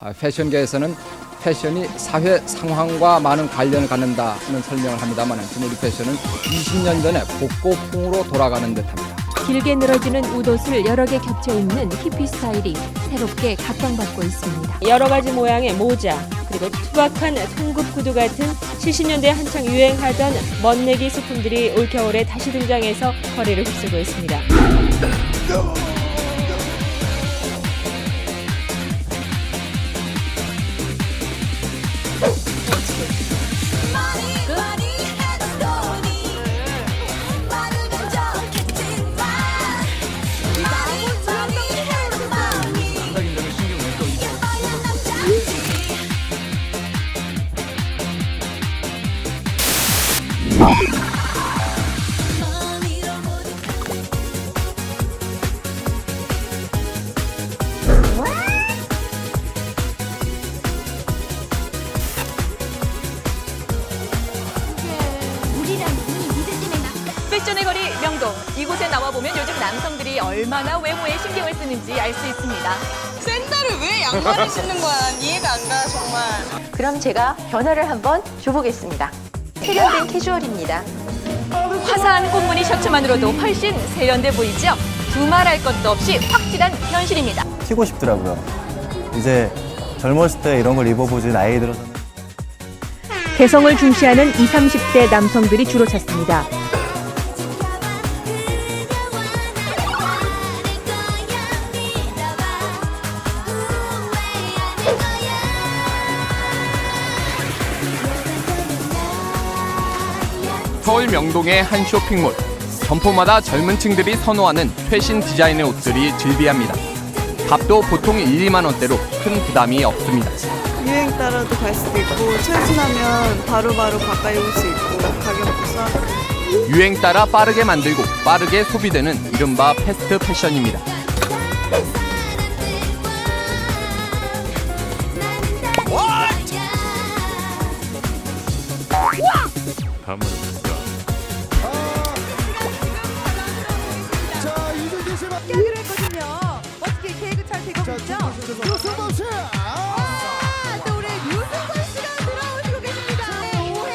아, 패션계에서는 패션이 사회 상황과 많은 관련을 갖는다는 설명을 합니다만 지금 우리 패션은 20년 전에 복고풍으로 돌아가는 듯합니다. 길게 늘어지는 웃옷을 여러 개 겹쳐 입는 히피 스타일이 새롭게 각광받고 있습니다. 여러 가지 모양의 모자, 그리고 투박한 통굽 구두 같은 70년대 한창 유행하던 멋내기 소품들이 올겨울에 다시 등장해서 거리를 휩쓰고 있습니다. 패션의 거리 명동 이곳에 나와 보면 요즘 남성들이 얼마나 외모에 신경을 쓰는지 알 수 있습니다. 샌들을 왜 양말을 신는 거야? 난 이해가 안 가, 정말. 그럼 제가 변화를 한번 줘보겠습니다. 세련된 캐주얼입니다. 화사한 꽃무늬 셔츠만으로도 훨씬 세련돼 보이죠? 두말할 것도 없이 확실한 현실입니다. 튀고 싶더라고요. 이제 젊었을 때 이런 걸 입어보지 나이 들어서 개성을 중시하는 20, 30대 남성들이 주로 찾습니다. 서울 명동의 한 쇼핑몰. 점포마다 젊은 층들이 선호하는 최신 디자인의 옷들이 즐비합니다. 값도 보통 1, 2만 원대로 큰 부담이 없습니다. 유행 따라도 갈 수도 있고, 최신하면 바로바로 가까이 올 수 있고, 가격도 싸고. 유행 따라 빠르게 만들고 빠르게 소비되는 이른바 패스트 패션입니다. 하 있죠? 아, 또 우리 류승권 씨가 돌아오시고 계십니다. 네, 오해.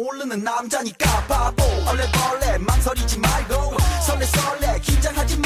모르는 남자니까 바보. 얼레벌레 망설이지 말고 설레설레 긴장하지 말고.